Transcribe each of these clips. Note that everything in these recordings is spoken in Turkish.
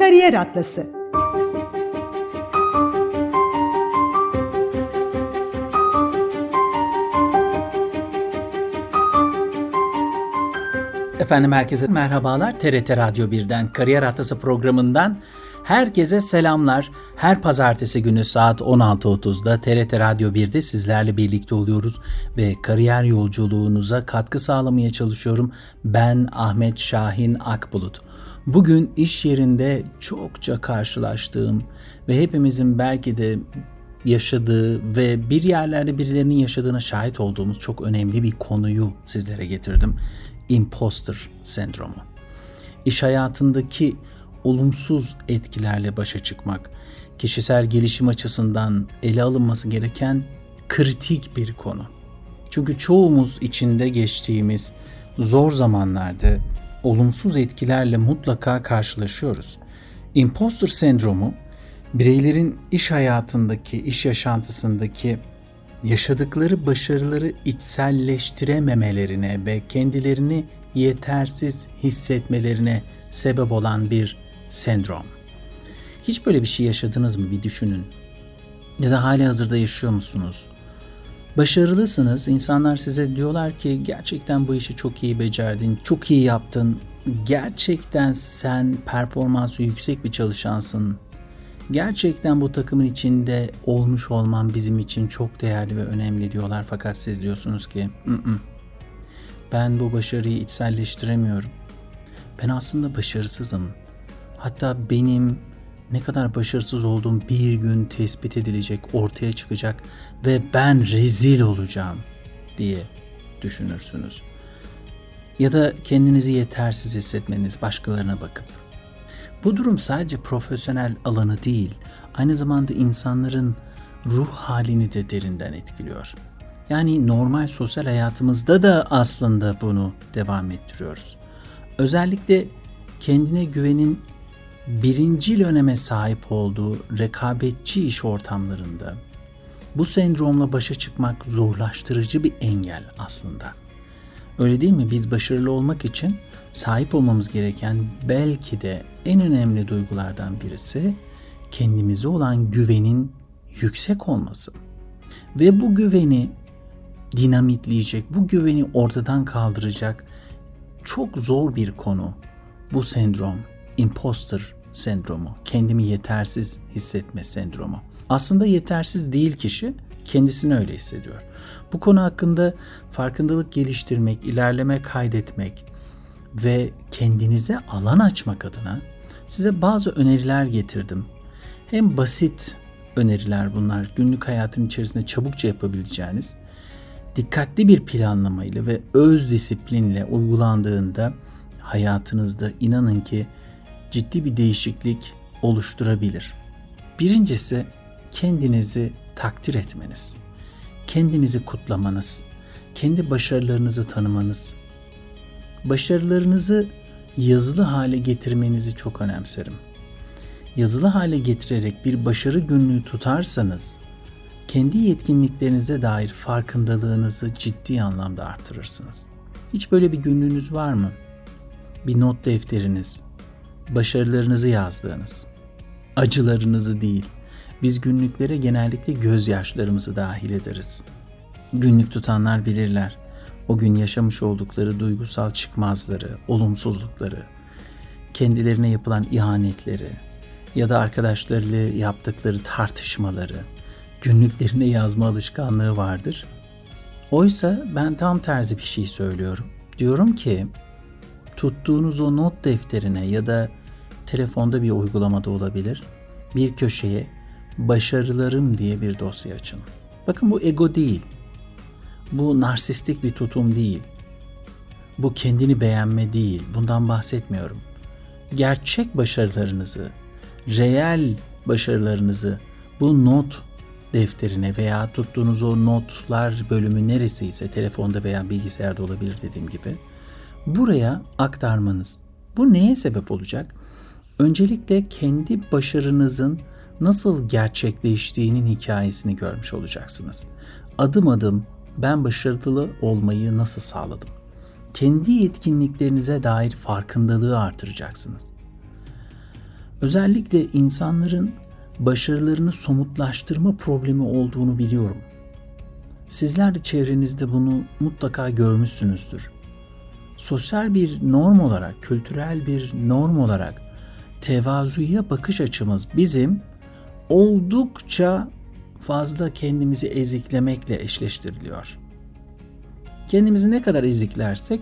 Kariyer Atlası Efendim herkese merhabalar. TRT Radyo 1'den Kariyer Atlası programından herkese selamlar. Her pazartesi günü saat 16.30'da TRT Radyo 1'de sizlerle birlikte oluyoruz ve kariyer yolculuğunuza katkı sağlamaya çalışıyorum. Ben Ahmet Şahin Akbulut. Bugün iş yerinde çokça karşılaştığım ve hepimizin belki de yaşadığı ve bir yerlerde birilerinin yaşadığına şahit olduğumuz çok önemli bir konuyu sizlere getirdim. Imposter sendromu. İş hayatındaki olumsuz etkilerle başa çıkmak, kişisel gelişim açısından ele alınması gereken kritik bir konu. Çünkü çoğumuz içinde geçtiğimiz zor zamanlarda olumsuz etkilerle mutlaka karşılaşıyoruz. Imposter sendromu bireylerin iş hayatındaki, iş yaşantısındaki yaşadıkları başarıları içselleştirememelerine ve kendilerini yetersiz hissetmelerine sebep olan bir sendrom. Hiç böyle bir şey yaşadınız mı bir düşünün. Ya da hali hazırda yaşıyor musunuz? Başarılısınız. İnsanlar size diyorlar ki gerçekten bu işi çok iyi becerdin, çok iyi yaptın. Gerçekten sen performansı yüksek bir çalışansın Gerçekten bu takımın içinde olmuş olman bizim için çok değerli ve önemli diyorlar fakat siz diyorsunuz ki "Mm-mm, ben bu başarıyı içselleştiremiyorum. Ben aslında başarısızım. Hatta benim ne kadar başarısız olduğum bir gün tespit edilecek, ortaya çıkacak ve ben rezil olacağım diye düşünürsünüz. Ya da kendinizi yetersiz hissetmeniz başkalarına bakıp bu durum sadece profesyonel alanı değil, aynı zamanda insanların ruh halini de derinden etkiliyor. Yani normal sosyal hayatımızda da aslında bunu devam ettiriyoruz. Özellikle kendine güvenin birincil öneme sahip olduğu rekabetçi iş ortamlarında bu sendromla başa çıkmak zorlaştırıcı bir engel aslında. Öyle değil mi? Biz başarılı olmak için sahip olmamız gereken belki de en önemli duygulardan birisi kendimize olan güvenin yüksek olması. Ve bu güveni dinamitleyecek, bu güveni ortadan kaldıracak çok zor bir konu. Bu sendrom, imposter sendromu, kendimi yetersiz hissetme sendromu. Aslında yetersiz değil kişi, kendisini öyle hissediyor. Bu konu hakkında farkındalık geliştirmek, ilerleme kaydetmek ve kendinize alan açmak adına size bazı öneriler getirdim. Hem basit öneriler bunlar, günlük hayatın içerisinde çabukça yapabileceğiniz, dikkatli bir planlamayla ve öz disiplinle uygulandığında hayatınızda inanın ki ciddi bir değişiklik oluşturabilir. Birincisi kendinizi takdir etmeniz. Kendinizi kutlamanız, kendi başarılarınızı tanımanız. Başarılarınızı yazılı hale getirmenizi çok önemserim. Yazılı hale getirerek bir başarı günlüğü tutarsanız kendi yetkinliklerinize dair farkındalığınızı ciddi anlamda artırırsınız. Hiç böyle bir günlüğünüz var mı? Bir not defteriniz, başarılarınızı yazdığınız, acılarınızı değil. Biz günlüklere genellikle gözyaşlarımızı dahil ederiz. Günlük tutanlar bilirler. O gün yaşamış oldukları duygusal çıkmazları, olumsuzlukları, kendilerine yapılan ihanetleri ya da arkadaşlarıyla yaptıkları tartışmaları günlüklerine yazma alışkanlığı vardır. Oysa ben tam tersi bir şey söylüyorum. Diyorum ki tuttuğunuz o not defterine ya da telefonda bir uygulamada olabilir. Bir köşeye başarılarım diye bir dosya açın. Bakın bu ego değil. Bu narsistik bir tutum değil. Bu kendini beğenme değil. Bundan bahsetmiyorum. Gerçek başarılarınızı, reel başarılarınızı bu not defterine veya tuttuğunuz o notlar bölümü neresiyse telefonda veya bilgisayarda olabilir dediğim gibi buraya aktarmanız. Bu neye sebep olacak? Öncelikle kendi başarınızın nasıl gerçekleştiğinin hikayesini görmüş olacaksınız. Adım adım ben başarılı olmayı nasıl sağladım? Kendi yetkinliklerinize dair farkındalığı artıracaksınız. Özellikle insanların başarılarını somutlaştırma problemi olduğunu biliyorum. Sizler de çevrenizde bunu mutlaka görmüşsünüzdür. Sosyal bir norm olarak, kültürel bir norm olarak tevazuya bakış açımız bizim oldukça fazla kendimizi eziklemekle eşleştiriliyor. Kendimizi ne kadar eziklersek,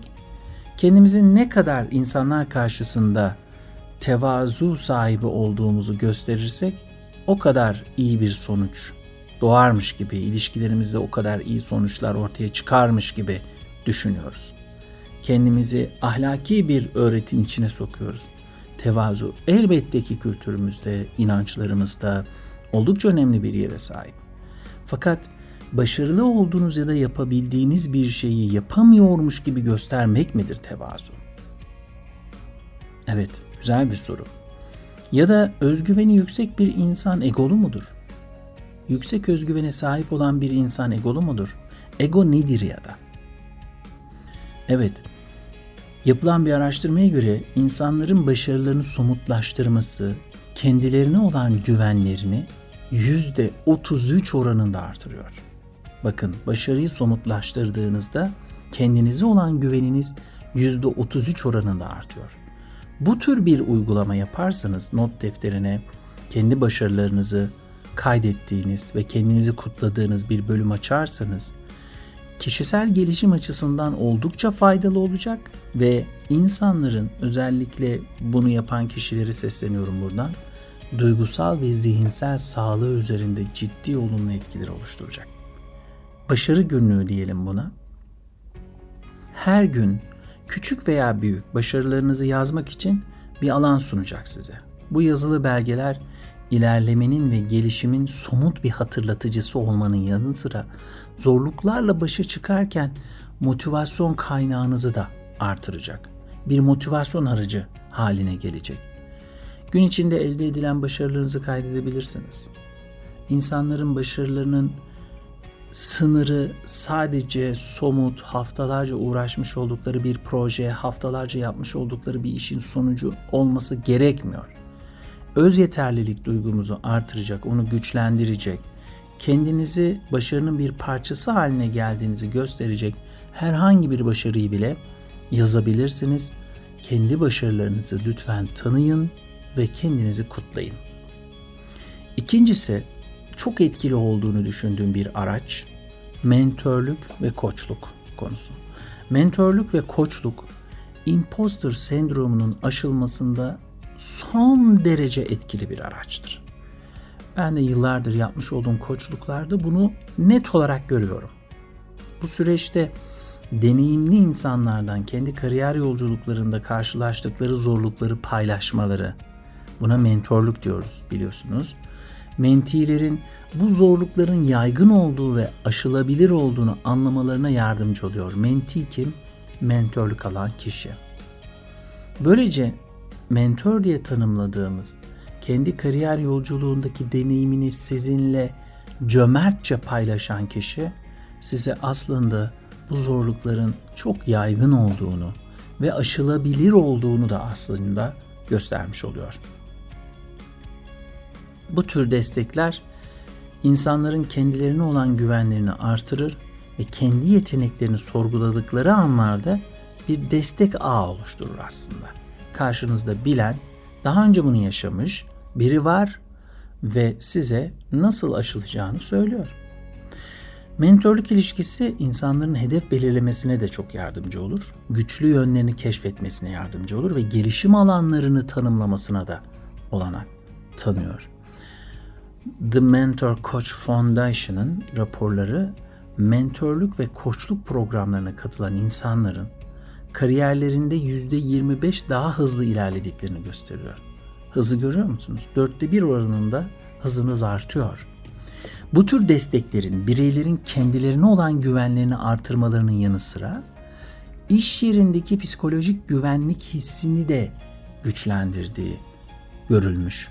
kendimizin ne kadar insanlar karşısında tevazu sahibi olduğumuzu gösterirsek o kadar iyi bir sonuç doğarmış gibi, ilişkilerimizde o kadar iyi sonuçlar ortaya çıkarmış gibi düşünüyoruz. Kendimizi ahlaki bir öğretim içine sokuyoruz. Tevazu elbette ki kültürümüzde, inançlarımızda oldukça önemli bir yere sahip. Fakat başarılı olduğunuz ya da yapabildiğiniz bir şeyi yapamıyormuş gibi göstermek midir tevazu? Evet, güzel bir soru. Ya da özgüveni yüksek bir insan egolu mudur? Yüksek özgüvene sahip olan bir insan egolu mudur? Ego nedir ya da? Evet, yapılan bir araştırmaya göre insanların başarılarını somutlaştırması, kendilerine olan güvenlerini %33 oranında artırıyor. Bakın başarıyı somutlaştırdığınızda kendinize olan güveniniz %33 oranında artıyor. Bu tür bir uygulama yaparsanız not defterine kendi başarılarınızı kaydettiğiniz ve kendinizi kutladığınız bir bölüm açarsanız kişisel gelişim açısından oldukça faydalı olacak ve insanların özellikle bunu yapan kişileri sesleniyorum buradan duygusal ve zihinsel sağlığı üzerinde ciddi olumlu etkileri oluşturacak. Başarı günlüğü diyelim buna. Her gün küçük veya büyük başarılarınızı yazmak için bir alan sunacak size. Bu yazılı belgeler ilerlemenin ve gelişimin somut bir hatırlatıcısı olmanın yanı sıra zorluklarla başa çıkarken motivasyon kaynağınızı da artıracak. Bir motivasyon aracı haline gelecek. Gün içinde elde edilen başarılarınızı kaydedebilirsiniz. İnsanların başarılarının sınırı sadece somut, haftalarca uğraşmış oldukları bir proje, haftalarca yapmış oldukları bir işin sonucu olması gerekmiyor. Öz yeterlilik duygumuzu artıracak, onu güçlendirecek, kendinizi başarının bir parçası haline geldiğinizi gösterecek herhangi bir başarıyı bile yazabilirsiniz. Kendi başarılarınızı lütfen tanıyın ve kendinizi kutlayın. İkincisi çok etkili olduğunu düşündüğüm bir araç mentörlük ve koçluk konusu. Mentörlük ve koçluk imposter sendromunun aşılmasında son derece etkili bir araçtır. Ben de yıllardır yapmış olduğum koçluklarda bunu net olarak görüyorum. Bu süreçte deneyimli insanlardan kendi kariyer yolculuklarında karşılaştıkları zorlukları paylaşmaları, buna mentorluk diyoruz biliyorsunuz mentilerin bu zorlukların yaygın olduğu ve aşılabilir olduğunu anlamalarına yardımcı oluyor. Menti kim? Mentörlük alan kişi. Böylece mentor diye tanımladığımız kendi kariyer yolculuğundaki deneyimini sizinle cömertçe paylaşan kişi size aslında bu zorlukların çok yaygın olduğunu ve aşılabilir olduğunu da aslında göstermiş oluyor. Bu tür destekler insanların kendilerine olan güvenlerini artırır ve kendi yeteneklerini sorguladıkları anlarda bir destek ağı oluşturur aslında. Karşınızda bilen, daha önce bunu yaşamış biri var ve size nasıl aşılacağını söylüyor. Mentorluk ilişkisi insanların hedef belirlemesine de çok yardımcı olur. Güçlü yönlerini keşfetmesine yardımcı olur ve gelişim alanlarını tanımlamasına da olanak tanıyor. The Mentor Coach Foundation'ın raporları mentorluk ve koçluk programlarına katılan insanların kariyerlerinde %25 daha hızlı ilerlediklerini gösteriyor. Hızı görüyor musunuz? Dörtte bir oranında hızınız artıyor. Bu tür desteklerin bireylerin kendilerine olan güvenlerini artırmalarının yanı sıra iş yerindeki psikolojik güvenlik hissini de güçlendirdiği görülmüş.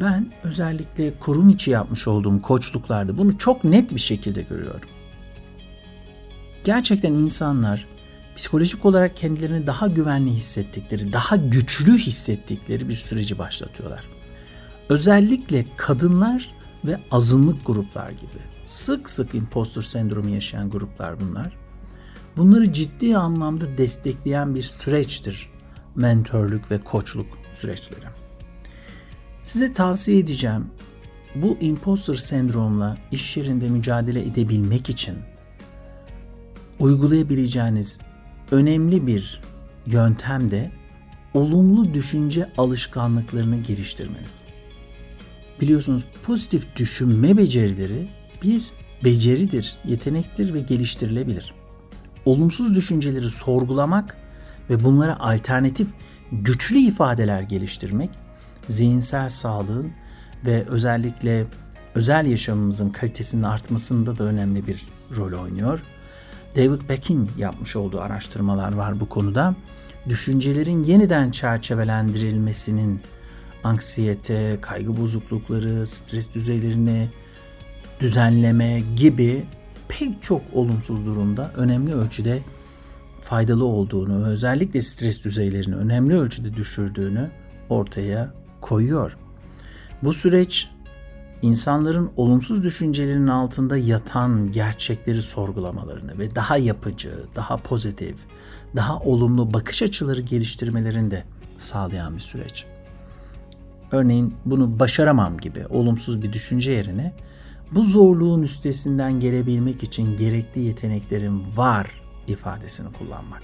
Ben özellikle kurum içi yapmış olduğum koçluklarda bunu çok net bir şekilde görüyorum. Gerçekten insanlar psikolojik olarak kendilerini daha güvenli hissettikleri, daha güçlü hissettikleri bir süreci başlatıyorlar. Özellikle kadınlar ve azınlık gruplar gibi sık sık impostor sendromu yaşayan gruplar bunlar. Bunları ciddi anlamda destekleyen bir süreçtir mentörlük ve koçluk süreçleri. Size tavsiye edeceğim bu imposter sendromla iş yerinde mücadele edebilmek için uygulayabileceğiniz önemli bir yöntem de olumlu düşünce alışkanlıklarını geliştirmeniz. Biliyorsunuz pozitif düşünme becerileri bir beceridir, yetenektir ve geliştirilebilir. Olumsuz düşünceleri sorgulamak ve bunlara alternatif güçlü ifadeler geliştirmek zihinsel sağlığın ve özellikle özel yaşamımızın kalitesinin artmasında da önemli bir rol oynuyor. David Beck'in yapmış olduğu araştırmalar var bu konuda. Düşüncelerin yeniden çerçevelendirilmesinin anksiyete, kaygı bozuklukları, stres düzeylerini düzenleme gibi pek çok olumsuz durumda önemli ölçüde faydalı olduğunu özellikle stres düzeylerini önemli ölçüde düşürdüğünü ortaya koyuyor. Bu süreç insanların olumsuz düşüncelerinin altında yatan gerçekleri sorgulamalarını ve daha yapıcı, daha pozitif, daha olumlu bakış açıları geliştirmelerini de sağlayan bir süreç. Örneğin bunu başaramam gibi olumsuz bir düşünce yerine bu zorluğun üstesinden gelebilmek için gerekli yeteneklerin var ifadesini kullanmak.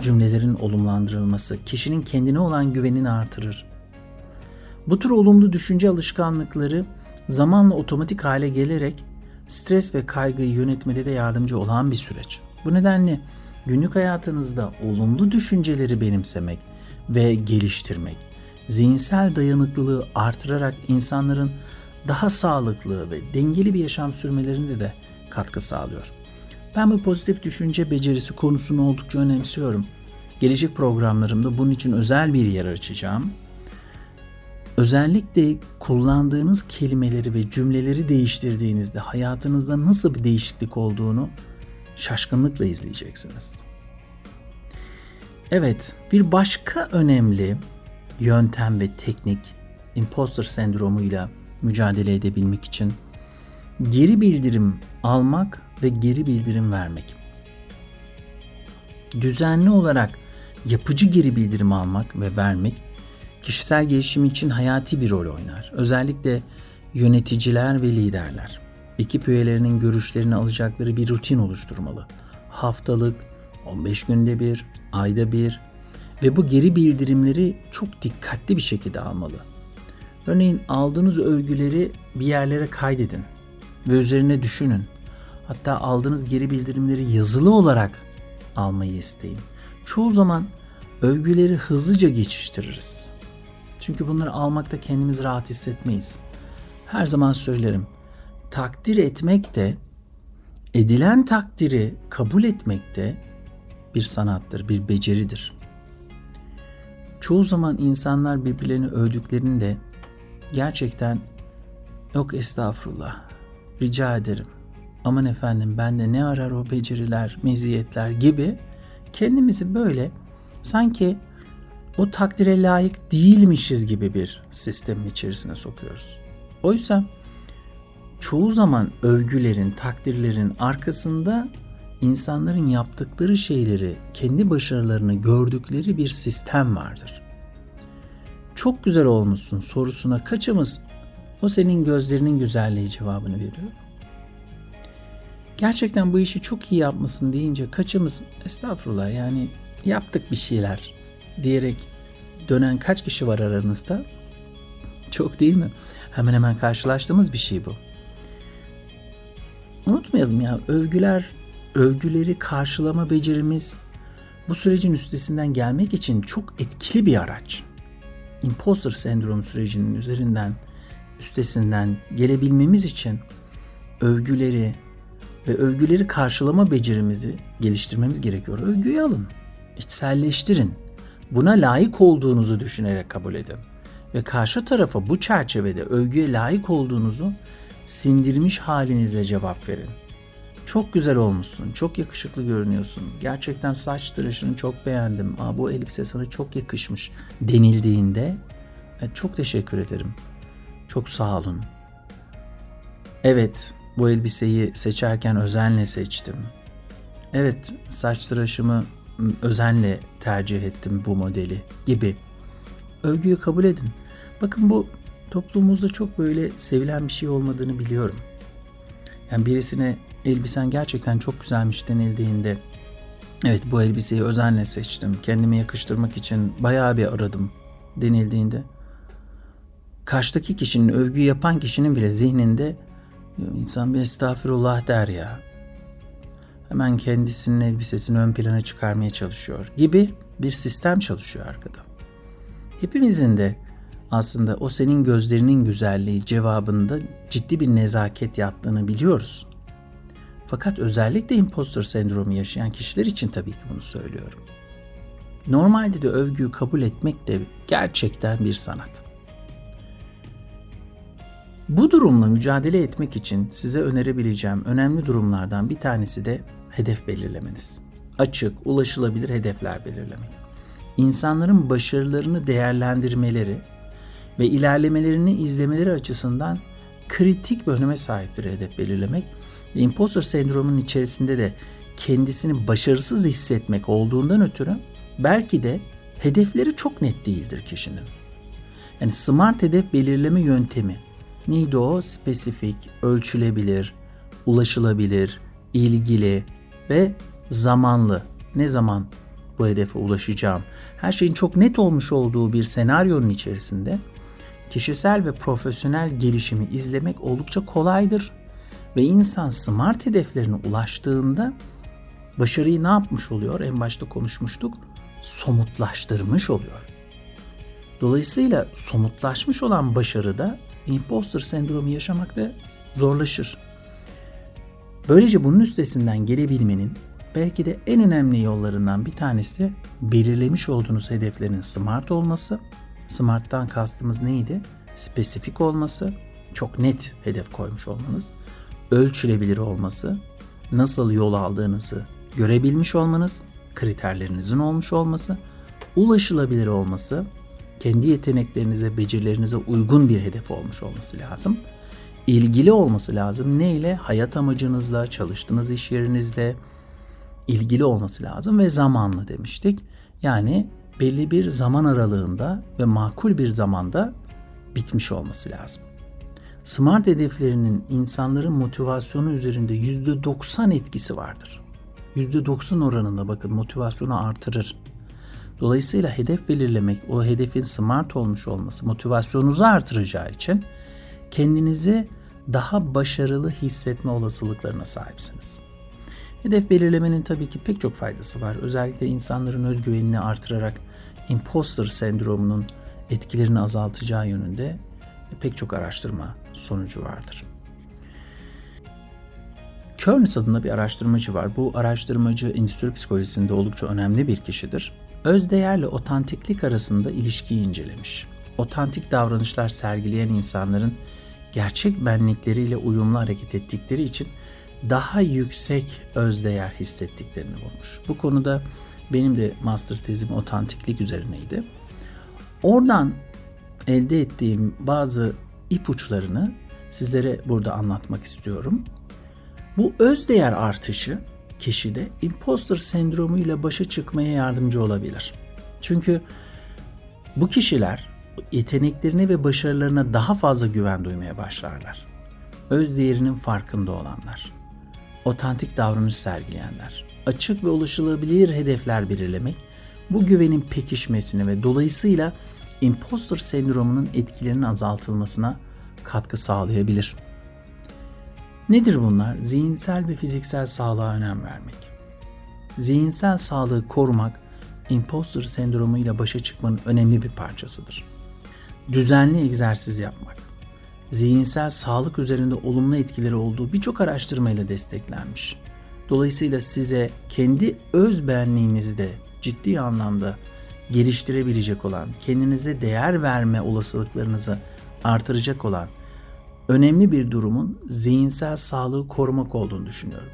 Cümlelerin olumlandırılması kişinin kendine olan güvenini artırır. Bu tür olumlu düşünce alışkanlıkları zamanla otomatik hale gelerek stres ve kaygıyı yönetmede de yardımcı olan bir süreç. Bu nedenle günlük hayatınızda olumlu düşünceleri benimsemek ve geliştirmek, zihinsel dayanıklılığı artırarak insanların daha sağlıklı ve dengeli bir yaşam sürmelerinde de katkı sağlıyor. Ben bu pozitif düşünce becerisi konusunu oldukça önemsiyorum. Gelecek programlarımda bunun için özel bir yer açacağım. Özellikle kullandığınız kelimeleri ve cümleleri değiştirdiğinizde hayatınızda nasıl bir değişiklik olduğunu şaşkınlıkla izleyeceksiniz. Evet, bir başka önemli yöntem ve teknik imposter sendromuyla mücadele edebilmek için geri bildirim almak ve geri bildirim vermek. Düzenli olarak yapıcı geri bildirim almak ve vermek kişisel gelişim için hayati bir rol oynar. Özellikle yöneticiler ve liderler ekip üyelerinin görüşlerini alacakları bir rutin oluşturmalı. Haftalık, 15 günde bir, ayda bir ve bu geri bildirimleri çok dikkatli bir şekilde almalı. Örneğin aldığınız övgüleri bir yerlere kaydedin ve üzerine düşünün. Hatta aldığınız geri bildirimleri yazılı olarak almayı isteyin. Çoğu zaman övgüleri hızlıca geçiştiririz. Çünkü bunları almakta kendimizi rahat hissetmeyiz. Her zaman söylerim. Takdir etmek de edilen takdiri kabul etmek de bir sanattır, bir beceridir. Çoğu zaman insanlar birbirlerini övdüklerinde gerçekten yok estağfurullah rica ederim aman efendim bende ne arar o beceriler, meziyetler gibi kendimizi böyle sanki o takdire layık değilmişiz gibi bir sistemin içerisine sokuyoruz. Oysa çoğu zaman övgülerin, takdirlerin arkasında insanların yaptıkları şeyleri, kendi başarılarını gördükleri bir sistem vardır. Çok güzel olmuşsun sorusuna kaçımız o senin gözlerinin güzelliği cevabını veriyor? Gerçekten bu işi çok iyi yapmasın deyince kaçımız estağfurullah yani yaptık bir şeyler diyerek dönen kaç kişi var aranızda? Çok değil mi? Hemen hemen karşılaştığımız bir şey bu. Unutmayalım ya övgüler, övgüleri karşılama becerimiz bu sürecin üstesinden gelmek için çok etkili bir araç. Imposter sendrom sürecinin üzerinden, üstesinden gelebilmemiz için övgüleri, ve övgüleri karşılama becerimizi geliştirmemiz gerekiyor. Övgüyü alın, içselleştirin. Buna layık olduğunuzu düşünerek kabul edin. Ve karşı tarafa bu çerçevede övgüye layık olduğunuzu sindirmiş halinize cevap verin. Çok güzel olmuşsun, çok yakışıklı görünüyorsun. Gerçekten saç tıraşını çok beğendim. Aa, bu elbise sana çok yakışmış denildiğinde "E, çok teşekkür ederim. Çok sağ olun. Evet, bu elbiseyi seçerken özenle seçtim. Evet, saç tıraşımı özenle tercih ettim bu modeli gibi. Övgüyü kabul edin. Bakın bu toplumumuzda çok böyle sevilen bir şey olmadığını biliyorum. Yani birisine elbisen gerçekten çok güzelmiş denildiğinde evet bu elbiseyi özenle seçtim. Kendime yakıştırmak için bayağı bir aradım denildiğinde karşıdaki kişinin övgü yapan kişinin bile zihninde "Ya insan bir estağfirullah der ya. Hemen kendisinin elbisesini ön plana çıkarmaya çalışıyor gibi bir sistem çalışıyor arkada. Hepimizin de aslında o senin gözlerinin güzelliği cevabında ciddi bir nezaket yattığını biliyoruz. Fakat özellikle imposter sendromu yaşayan kişiler için tabii ki bunu söylüyorum. Normalde de övgüyü kabul etmek de gerçekten bir sanat. Bu durumla mücadele etmek için size önerebileceğim önemli durumlardan bir tanesi de hedef belirlemeniz. Açık, ulaşılabilir hedefler belirlemek. İnsanların başarılarını değerlendirmeleri ve ilerlemelerini izlemeleri açısından kritik bir öneme sahiptir hedef belirlemek. İmposter sendromunun içerisinde de kendisini başarısız hissetmek olduğundan ötürü belki de hedefleri çok net değildir kişinin. Yani smart hedef belirleme yöntemi neydi o? Spesifik, ölçülebilir, ulaşılabilir, ilgili ve zamanlı. Ne zaman bu hedefe ulaşacağım? Her şeyin çok net olmuş olduğu bir senaryonun içerisinde kişisel ve profesyonel gelişimi izlemek oldukça kolaydır ve insan smart hedeflerine ulaştığında başarıyı ne yapmış oluyor? En başta konuşmuştuk. Somutlaştırmış oluyor. Dolayısıyla somutlaşmış olan başarıda imposter sendromu yaşamak da zorlaşır. Böylece bunun üstesinden gelebilmenin belki de en önemli yollarından bir tanesi belirlemiş olduğunuz hedeflerin smart olması. Smart'tan kastımız neydi? Spesifik olması, çok net hedef koymuş olmanız, ölçülebilir olması, nasıl yol aldığınızı görebilmiş olmanız, kriterlerinizin olmuş olması, ulaşılabilir olması, kendi yeteneklerinize, becerilerinize uygun bir hedef olmuş olması lazım. İlgili olması lazım. Ne ile? Hayat amacınızla, çalıştığınız iş yerinizle ilgili olması lazım ve zamanlı demiştik. Yani belli bir zaman aralığında ve makul bir zamanda bitmiş olması lazım. Smart hedeflerinin insanların motivasyonu üzerinde %90 etkisi vardır. %90 oranında bakın motivasyonu artırır. Dolayısıyla hedef belirlemek, o hedefin smart olmuş olması motivasyonunuzu artıracağı için kendinizi daha başarılı hissetme olasılıklarına sahipsiniz. Hedef belirlemenin tabii ki pek çok faydası var. Özellikle insanların özgüvenini artırarak imposter sendromunun etkilerini azaltacağı yönünde pek çok araştırma sonucu vardır. Kearns adında bir araştırmacı var. Bu araştırmacı endüstri psikolojisinde oldukça önemli bir kişidir. Özdeğerle otantiklik arasında ilişkiyi incelemiş. Otantik davranışlar sergileyen insanların gerçek benlikleriyle uyumlu hareket ettikleri için daha yüksek özdeğer hissettiklerini bulmuş. Bu konuda benim de master tezim otantiklik üzerineydi. Oradan elde ettiğim bazı ipuçlarını sizlere burada anlatmak istiyorum. Bu özdeğer artışı kişide imposter sendromu ile başa çıkmaya yardımcı olabilir. Çünkü bu kişiler yeteneklerine ve başarılarına daha fazla güven duymaya başlarlar. Öz değerinin farkında olanlar, otantik davranış sergileyenler, açık ve ulaşılabilir hedefler belirlemek bu güvenin pekişmesine ve dolayısıyla imposter sendromunun etkilerinin azaltılmasına katkı sağlayabilir. Nedir bunlar? Zihinsel ve fiziksel sağlığa önem vermek. Zihinsel sağlığı korumak imposter sendromu ile başa çıkmanın önemli bir parçasıdır. Düzenli egzersiz yapmak. Zihinsel sağlık üzerinde olumlu etkileri olduğu birçok araştırmayla desteklenmiş. Dolayısıyla size kendi öz benliğinizi de ciddi anlamda geliştirebilecek olan, kendinize değer verme olasılıklarınızı artıracak olan önemli bir durumun zihinsel sağlığı korumak olduğunu düşünüyorum.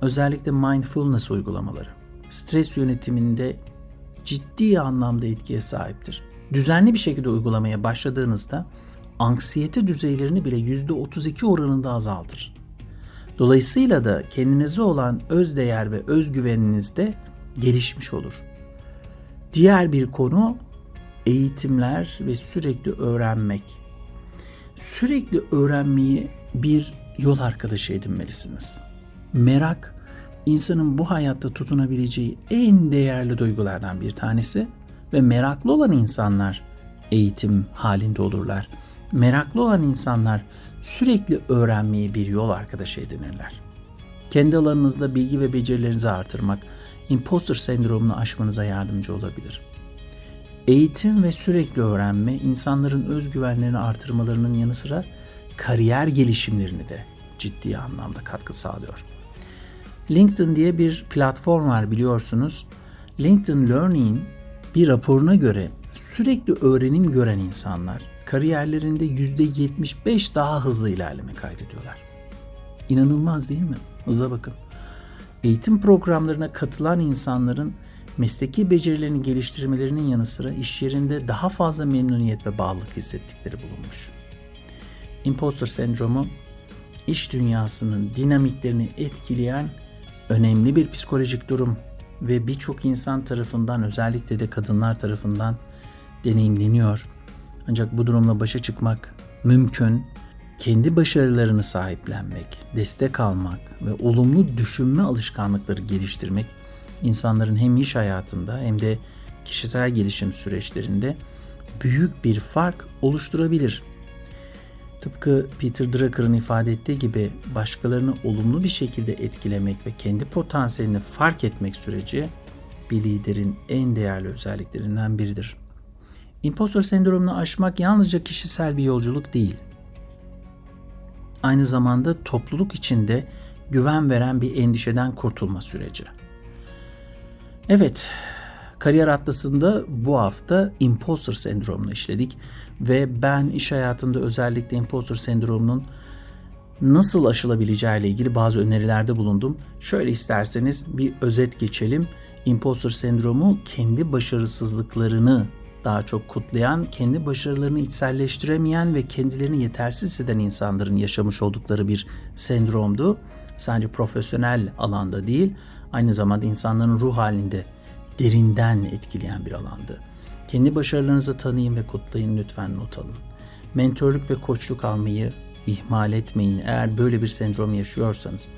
özellikle mindfulness uygulamaları stres yönetiminde ciddi anlamda etkiye sahiptir. Düzenli bir şekilde uygulamaya başladığınızda anksiyete düzeylerini bile %32 oranında azaltır. Dolayısıyla da kendinize olan özdeğer ve özgüveniniz de gelişmiş olur. Diğer bir konu eğitimler ve sürekli öğrenmek. Sürekli öğrenmeyi bir yol arkadaşı edinmelisiniz. Merak insanın bu hayatta tutunabileceği en değerli duygulardan bir tanesi ve meraklı olan insanlar eğitim halinde olurlar. Meraklı olan insanlar sürekli öğrenmeyi bir yol arkadaşı edinirler. Kendi alanınızda bilgi ve becerilerinizi artırmak, imposter sendromunu aşmanıza yardımcı olabilir. Eğitim ve sürekli öğrenme insanların özgüvenlerini artırmalarının yanı sıra kariyer gelişimlerini de ciddi anlamda katkı sağlıyor. LinkedIn diye bir platform var biliyorsunuz. LinkedIn Learning bir raporuna göre sürekli öğrenim gören insanlar kariyerlerinde %75 daha hızlı ilerleme kaydediyorlar. İnanılmaz değil mi? Hıza bakın. Eğitim programlarına katılan insanların mesleki becerilerini geliştirmelerinin yanı sıra iş yerinde daha fazla memnuniyet ve bağlılık hissettikleri bulunmuş. Imposter sendromu iş dünyasının dinamiklerini etkileyen önemli bir psikolojik durum ve birçok insan tarafından özellikle de kadınlar tarafından deneyimleniyor. Ancak bu durumla başa çıkmak mümkün. Kendi başarılarını sahiplenmek, destek almak ve olumlu düşünme alışkanlıkları geliştirmek insanların hem iş hayatında hem de kişisel gelişim süreçlerinde büyük bir fark oluşturabilir. Tıpkı Peter Drucker'ın ifade ettiği gibi başkalarını olumlu bir şekilde etkilemek ve kendi potansiyelini fark etmek süreci bir liderin en değerli özelliklerinden biridir. Impostor sendromunu aşmak yalnızca kişisel bir yolculuk değil. Aynı zamanda topluluk içinde güven veren bir endişeden kurtulma süreci. Evet, Kariyer Atlası'nda bu hafta imposter sendromunu işledik ve ben iş hayatında özellikle imposter sendromunun nasıl aşılabileceği ile ilgili bazı önerilerde bulundum. Şöyle isterseniz bir özet geçelim. Imposter sendromu kendi başarısızlıklarını daha çok kutlayan, kendi başarılarını içselleştiremeyen ve kendilerini yetersiz hisseden insanların yaşamış oldukları bir sendromdu. Sadece profesyonel alanda değil, aynı zamanda insanların ruh halinde derinden etkileyen bir alandı. Kendi başarılarınızı tanıyın ve kutlayın lütfen not alın. Mentorluk ve koçluk almayı ihmal etmeyin eğer böyle bir sendrom yaşıyorsanız.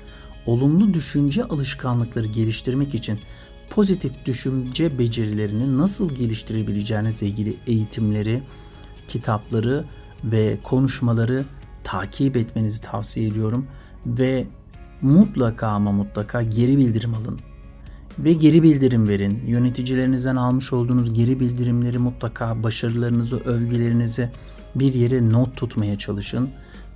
Olumlu düşünce alışkanlıkları geliştirmek için pozitif düşünce becerilerini nasıl geliştirebileceğinizle ilgili eğitimleri, kitapları ve konuşmaları takip etmenizi tavsiye ediyorum ve mutlaka ama mutlaka geri bildirim alın ve geri bildirim verin. Yöneticilerinizden almış olduğunuz geri bildirimleri mutlaka başarılarınızı, övgülerinizi bir yere not tutmaya çalışın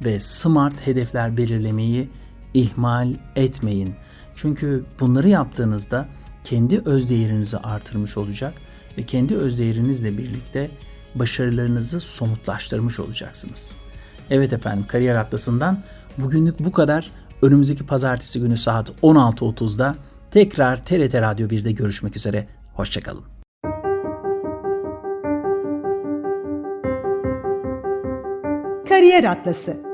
ve smart hedefler belirlemeyi ihmal etmeyin. Çünkü bunları yaptığınızda kendi öz değerinizi artırmış olacak ve kendi öz değerinizle birlikte başarılarınızı somutlaştırmış olacaksınız. Evet efendim Kariyer Atlası'ndan bugünlük bu kadar. Önümüzdeki pazartesi günü saat 16.30'da tekrar TRT Radyo 1'de görüşmek üzere. Hoşçakalın. Kariyer Atlası